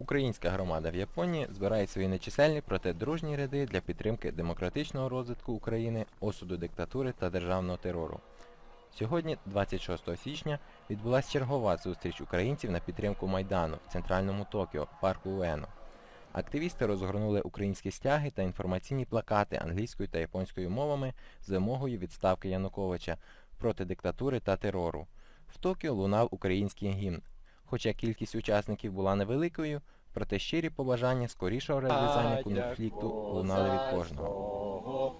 Українська громада в Японії збирає свої нечисельні, проте дружні ряди для підтримки демократичного розвитку України, осуду диктатури та державного терору. Сьогодні, 26 січня, відбулася чергова зустріч українців на підтримку Майдану в центральному Токіо, парку Уено. Активісти розгорнули українські стяги та інформаційні плакати англійською та японською мовами з вимогою відставки Януковича проти диктатури та терору. В Токіо лунав український гімн. Хоча кількість учасників була невеликою, проте щирі побажання скорішого розв'язання конфлікту лунали від кожного.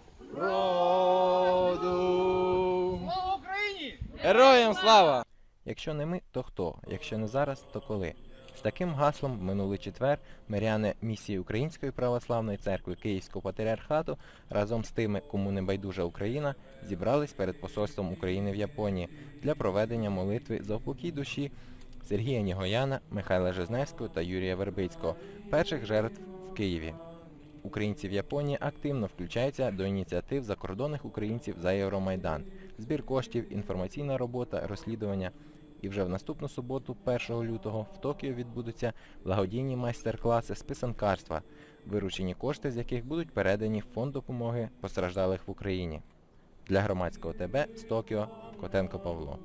Слава Україні! Героям слава! Якщо не ми, то хто? Якщо не зараз, то коли? З таким гаслом минулий четвер миряни місії Української православної церкви Київського патріархату разом з тими, кому не байдужа Україна, зібрались перед посольством України в Японії для проведення молитви за упокій душі Сергія Нігояна, Михайла Жизневського та Юрія Вербицького, перших жертв в Києві. Українці в Японії активно включаються до ініціатив закордонних українців за Євромайдан, збір коштів, інформаційна робота, розслідування. І вже в наступну суботу, 1 лютого, в Токіо відбудуться благодійні майстер-класи з писанкарства, виручені кошти з яких будуть передані в фонд допомоги постраждалих в Україні. Для громадського ТБ з Токіо Котенко Павло.